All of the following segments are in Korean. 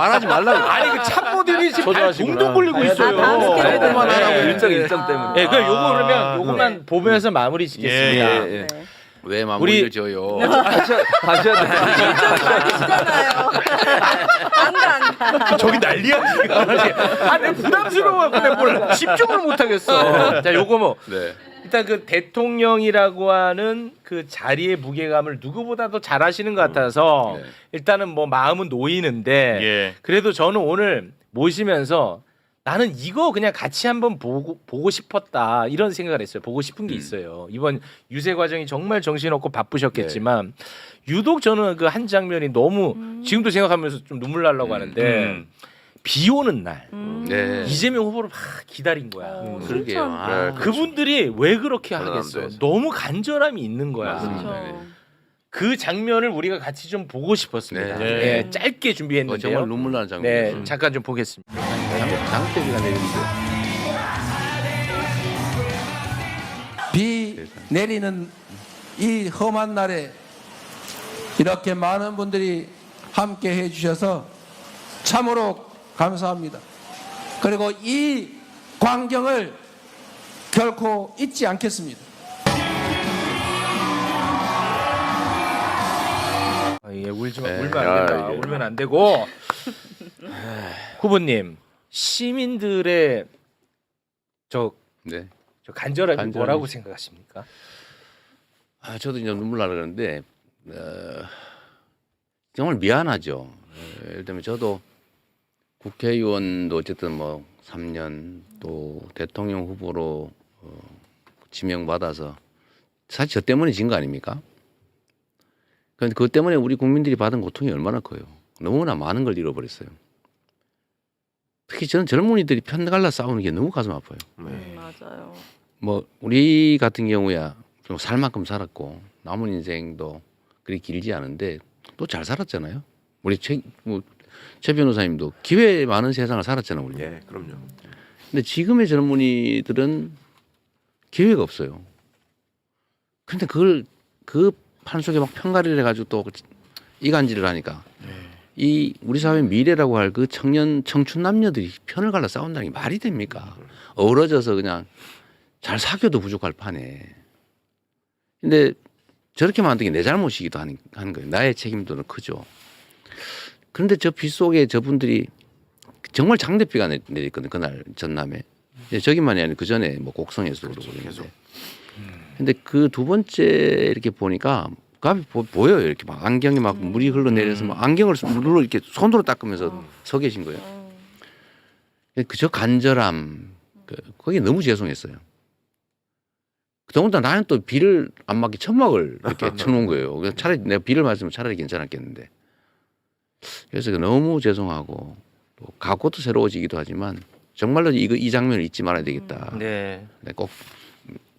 말하지 말라고. 아니 그 참모들이 지금 발 초조하시구나. 동동 굴리고 있어요. 아, 다음 스케줄 할 때만 하라고 네. 일정 일정 때문에. 예, 그 요거 그러면 요거만 보면서 마무리 짓겠습니다. 예, 예. 네. 왜 마무리를 우리- 져요? 하셔 하셔야 돼. 아시잖아요. 안가 안가. 저기 난리야 지금. 아, 내 부담스러워. 근데 뭘 집중을 못 하겠어. 자, 요거 뭐 네. 일단 그 대통령이라고 하는 그 자리의 무게감을 누구보다도 잘 하시는 것 같아서 네. 일단은 뭐 마음은 놓이는데 예. 그래도 저는 오늘 모시면서 나는 이거 그냥 같이 한번 보고 보고 싶었다 이런 생각을 했어요. 보고 싶은 게 음. 있어요. 이번 유세 과정이 정말 정신없고 바쁘셨겠지만 네. 유독 저는 그 한 장면이 너무 음. 지금도 생각하면서 좀 눈물 나려고 음. 하는데 음. 비 오는 날 음. 네. 이재명 후보를 막 기다린 거야. 어, 그러게요. 참. 아, 그분들이 왜 그렇게 하겠어? 너무 간절함이 있는 거야. 맞습니다. 그렇죠. 그 장면을 우리가 같이 좀 보고 싶었습니다. 네. 예, 짧게 어, 준비했는데요. 정말 눈물 나는 장면. 네, 음. 잠깐 좀 보겠습니다. 장대비가 내리는데. 비 내리는 이 험한 날에 이렇게 많은 분들이 함께 해주셔서 참으로 감사합니다. 그리고 이 광경을 결코 잊지 않겠습니다. 아, 예, 울지 마, 네. 울면 안 아, 된다. 이게. 울면 안 되고. 후보님, 시민들의 저, 네. 저 간절함이 간절함이. 뭐라고 생각하십니까? 아, 저도 이제 눈물 나려 그러는데 어, 정말 미안하죠. 어, 예를 들면 저도 국회의원도 어쨌든 뭐 3년 또 대통령 후보로 어, 지명받아서 사실 저 때문에 진 거 아닙니까? 그런데 그것 때문에 우리 국민들이 받은 고통이 얼마나 커요. 너무나 많은 걸 잃어버렸어요. 특히 저는 젊은이들이 편갈라 싸우는 게 너무 가슴 아파요. 음, 맞아요. 뭐 우리 같은 경우야 좀 살 만큼 살았고 남은 인생도 그리 길지 않은데 또 잘 살았잖아요. 우리 최, 뭐, 최 변호사님도 기회 많은 세상을 살았잖아요. 우리. 예, 그럼요. 근데 지금의 젊은이들은 기회가 없어요. 근데 그걸 그 판속에 막 편가리를 해가지고 또 이간질을 하니까 이 우리 사회 미래라고 할 그 청년 청춘 남녀들이 편을 갈라 싸운다는 게 말이 됩니까? 어우러져서 그냥 잘 사귀어도 부족할 판에. 근데 저렇게 만든 게 내 잘못이기도 하는, 거예요. 나의 책임도 크죠. 그런데 저 비 속에 저분들이 정말 장대비가 내- 내렸거든 그날 전남에. 이제 저기만이 아니라 그 전에 뭐 곡성에서도 그러고 그랬는데. 근데 그 두 번째 이렇게 보니까 갑이 보, 보여요. 이렇게 막 안경이 막 물이 흘러내려서 막 안경을 물로 이렇게 손으로 닦으면서 서 계신 거예요. 음. 그저 간절함, 그, 거기 너무 죄송했어요. 더군다나 나는 또 비를 안 맞게 천막을 이렇게 쳐놓은 거예요. 그래서 차라리 내가 비를 맞으면 차라리 괜찮았겠는데. 그래서 너무 죄송하고 또 각오도 새로워지기도 하지만 정말로 이거 이 장면을 잊지 말아야 되겠다. 네. 네, 꼭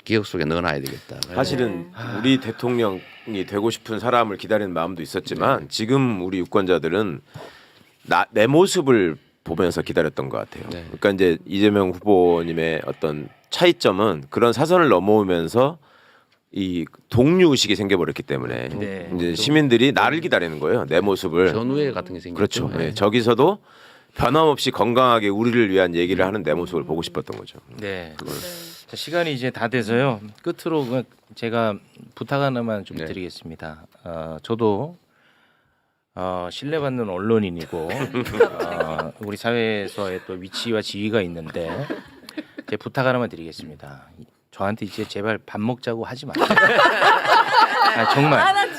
기억 속에 넣어놔야 되겠다. 사실은 우리 대통령이 되고 싶은 사람을 기다리는 마음도 있었지만 지금 우리 유권자들은 나, 내 모습을 보면서 기다렸던 것 같아요. 네. 그러니까 이제 이재명 후보님의 어떤 차이점은 그런 사선을 넘어오면서 이 동료 의식이 생겨버렸기 때문에 네. 이제 시민들이 나를 기다리는 거예요. 내 모습을 전후회 같은 게 생겼죠. 그렇죠. 예, 저기서도 변함없이 건강하게 우리를 위한 얘기를 하는 내 모습을 보고 싶었던 거죠. 네. 네. 자, 시간이 이제 다 돼서요. 끝으로 그 제가 부탁 하나만 좀 네. 드리겠습니다. 어, 저도 어, 신뢰받는 언론인이고 어, 우리 사회에서의 또 위치와 지위가 있는데 제 부탁 하나만 드리겠습니다. 저한테 이제 제발 밥 먹자고 하지 마세요. 아, 정말 아, 나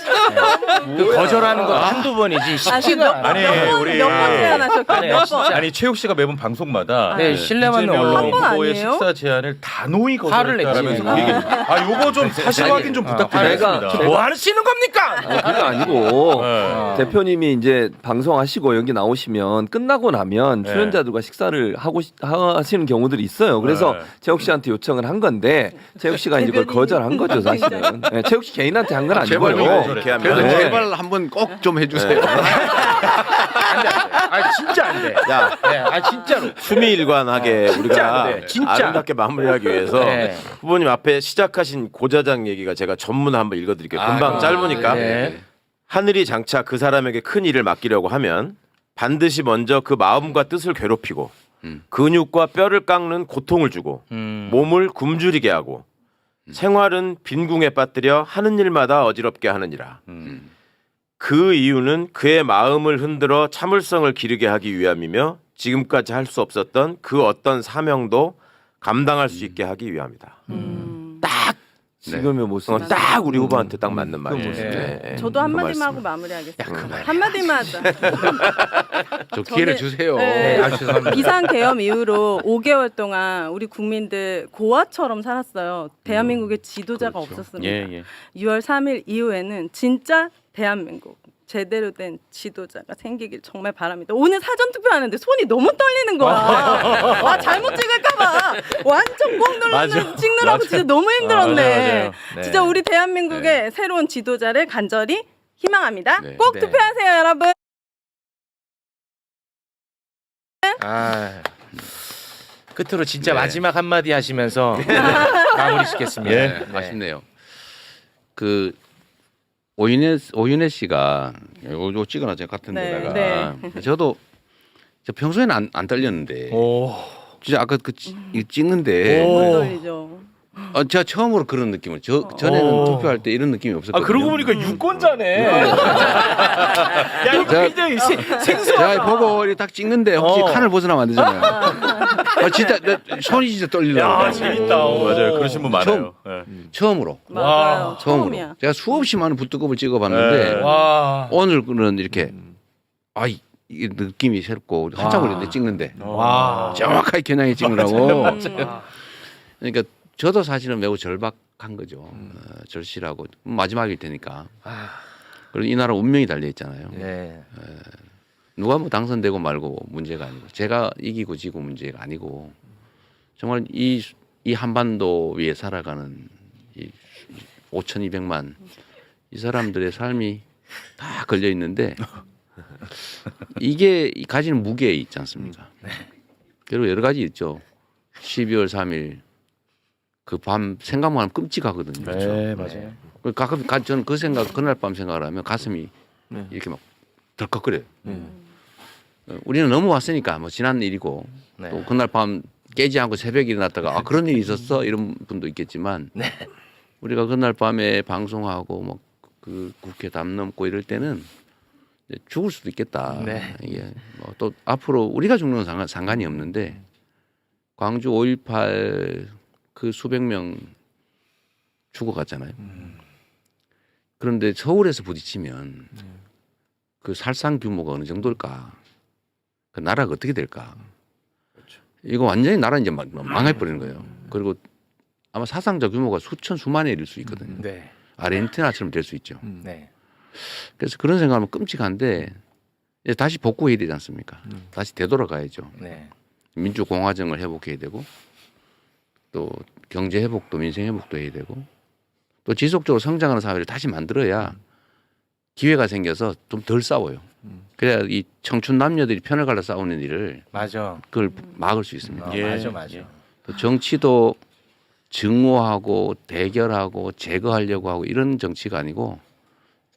그 거절하는 거 한두 번이지 쉽지가 않아. 아니, 몇 번, 우리- 몇번 제안하셨고 아니, 몇. 번. 아니 최욱 씨가 매번 방송마다 네, 신뢰받는 이재명 언론인. 한번 후보의 아니에요? 식사 제안을 단호히 화를 냈지. 거절했다라면서 그 얘기. 아 요거 좀 사실 확인 좀 아, 부탁드리겠습니다. 뭐 하시는 겁니까? 그게 아니고 네. 대표님이 이제 방송하시고 여기 나오시면 끝나고 나면 네. 출연자들과 식사를 하고 시- 하시는 경우들이 있어요. 그래서 네. 최욱 씨한테 요청을 한 건데 최욱 씨가 이제 그걸 대변인이. 거절한 거죠 사실은. 네, 최욱 씨 개인한테 한 건 제발 아니고요. 이 렇게 하면 그래서 네. 제발 한번 꼭 좀 해주세요. 안 돼, 안 돼. 아 진짜 안 돼. 야, 네, 아 진짜로. 수미일관하게 안 우리가 돼, 진짜. 아름답게 마무리하기 위해서 네. 후보님 앞에 시작하신 고자장 얘기가 제가 전문 한번 읽어드릴게요. 금방 아, 짧으니까 네. 하늘이 장차 그 사람에게 큰 일을 맡기려고 하면 반드시 먼저 그 마음과 뜻을 괴롭히고 음. 근육과 뼈를 깎는 고통을 주고 음. 몸을 굶주리게 하고 생활은 빈궁에 빠뜨려 하는 일마다 어지럽게 하느니라. 음. 그 이유는 그의 마음을 흔들어 참을성을 기르게 하기 위함이며 지금까지 할 수 없었던 그 어떤 사명도 감당할 수 있게 하기 위함이다. 음. 딱 지금의 모습. 어, 딱 우리 후보한테 딱 맞는 말이에요. 모습. 네, 네. 저도 그 한마디만 하고 말씀을. 마무리하겠습니다. 한마디만 하자. 저 기회를 저는- 주세요. 네. 아, 죄송합니다. 비상 계엄 이후로 5개월 동안 우리 국민들 고아처럼 살았어요. 대한민국에 지도자가 그렇죠. 없었습니다. 예. 6월 3일 이후에는 진짜 대한민국 제대로 된 지도자가 생기길 정말 바랍니다. 오늘 사전 투표하는데 손이 너무 떨리는 거야. 아 잘못 찍을까봐 완전 꼭 눌러 맞아. 찍느라고 진짜 너무 힘들었네. 맞아요, 맞아요. 네. 진짜 우리 대한민국의 새로운 지도자를 간절히 희망합니다. 네. 꼭 네. 투표하세요, 여러분. 아. 끝으로 진짜 네. 마지막 한마디 하시면서 마무리 짓겠습니다. 네, 아쉽네요. 그 오윤혜 오윤혜 씨가 요거 찍어놔 제 같은 네, 데다가 저도 저 평소에는 안, 안 떨렸는데 오. 진짜 아까 그 찌- 이거 찍는데 오. 못 떨리죠. 어, 제가 처음으로 그런 느낌을 저 전에는 오. 투표할 때 이런 느낌이 아 없었거든요. 그러고 보니까 유권자네. 야 이거 제가- 굉장히 시- 생소하다. 제가 보고 이렇게 딱 찍는데 혹시 어. 칸을 벗어나면 안 되잖아요. 아, 진짜 내 손이 진짜 떨리더라고요. 야 재밌다. 오, 맞아요. 그러신 분 많아요. 처음. 예. 처음으로 맞아요. 처음으로 처음이야. 제가 수없이 많은 붓두껍을 찍어봤는데 네. 와. 오늘은 이렇게 아 이- 이게 느낌이 새롭고 한참 와. 걸렸는데 찍는데 와. 정확하게 겨냥해 찍느라고 음. 그러니까 저도 사실은 매우 절박한 거죠 어, 절실하고 마지막일 테니까 아. 그리고 이 나라 운명이 달려 있잖아요 네. 누가 뭐 당선되고 말고 문제가 아니고 제가 이기고 지고 문제가 아니고 정말 이, 이 한반도 위에 살아가는 이 5,200만 이 사람들의 삶이 다 걸려 있는데 이게 이 가지는 무게 있지 않습니까? 그리고 여러 가지 있죠. 12월 3일 그 밤 생각만 하면 끔찍하거든요. 네, 맞아요. 그 가끔 가- 저는 그 생각 그날 밤 생각을 하면 가슴이 네. 이렇게 막 덜컥거려요. 어, 우리는 넘어왔으니까 뭐 지난 일이고 네. 또 그날 밤 깨지 않고 새벽에 일어났다가 아 그런 일이 있었어 이런 분도 있겠지만 우리가 그날 밤에 방송하고 뭐 그 국회 담 넘고 이럴 때는 이제 죽을 수도 있겠다. 네. 이게 뭐 또 앞으로 우리가 죽는 건 상관, 상관이 없는데 광주 5.18 그 수백 명 죽어갔잖아요. 그런데 서울에서 부딪히면 그 살상 규모가 어느 정도일까? 그 나라가 어떻게 될까? 이거 완전히 나라 이제 망해버리는 거예요. 그리고 아마 사상자 규모가 수천 수만에 이를 수 있거든요. 네. 아르헨티나처럼 될 수 있죠. 네. 그래서 그런 생각하면 끔찍한데 다시 복구해야 되지 않습니까? 다시 되돌아가야죠. 네. 민주 공화정을 회복해야 되고 또 경제 회복도 민생 회복도 해야 되고 또 지속적으로 성장하는 사회를 다시 만들어야 기회가 생겨서 좀 덜 싸워요. 그래야 이 청춘 남녀들이 편을 갈라 싸우는 일을 맞아. 그걸 막을 수 있습니다. 아, 예. 맞아, 맞아. 또 정치도 증오하고 대결하고 제거하려고 하고 이런 정치가 아니고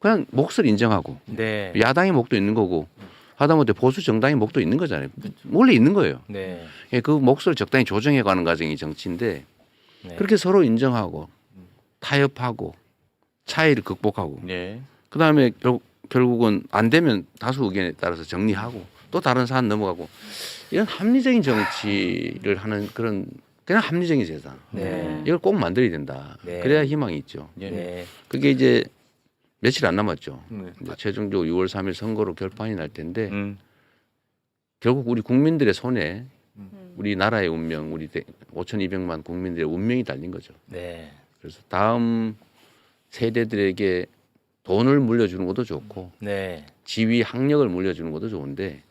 그냥 몫을 인정하고 네. 야당의 몫도 있는 거고 하다못해 보수 정당의 몫도 있는 거잖아요. 원래 있는 거예요. 네. 예, 그 몫을 적당히 조정해가는 과정이 정치인데 네. 그렇게 서로 인정하고 타협하고 차이를 극복하고 예. 그 다음에 결국은 안 되면 다수 의견에 따라서 정리하고 또 다른 사안 넘어가고 이런 합리적인 정치를 하는 그런 그냥 합리적인 세상 네. 이걸 꼭 만들어야 된다. 네. 그래야 희망이 있죠. 네. 그게 이제 며칠 안 남았죠. 네. 최종적으로 6월 3일 선거로 결판이 날 텐데 음. 결국 우리 국민들의 손에 음. 우리 나라의 운명, 우리 5,200만 국민들의 운명이 달린 거죠. 네. 그래서 다음 세대들에게 돈을 물려주는 것도 좋고 네. 지위, 학력을 물려주는 것도 좋은데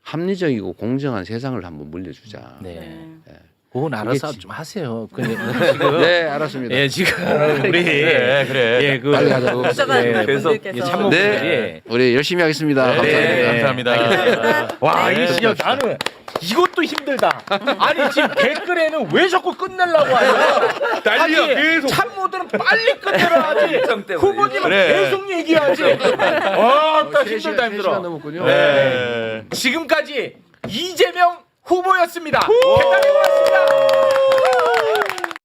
합리적이고 공정한 세상을 한번 물려주자. 네. 네. 그건 알아서 지- 좀 하세요. 근데 지금 네, 알았습니다. 예, 지금 우리 그래 그래. 예, 그 빨리 하자고. 쫓아가는 네, 분들께서 참모분들이 네, 우리 열심히 하겠습니다. 네, 감사합니다. 감사합니다. 와, 네. 이 진짜 나는 이것도 힘들다. 아니 지금 댓글에는 왜 자꾸 끝내려고 하냐? 난리야, 아니, 계속. 참모들은 빨리 끝내라 하지. 후보님은 그래. 계속 얘기하지. 와, 딱 힘들다 시간 힘들어. 넘었군요. 네. 지금까지 이재명 후보였습니다. 대단히 고맙습니다.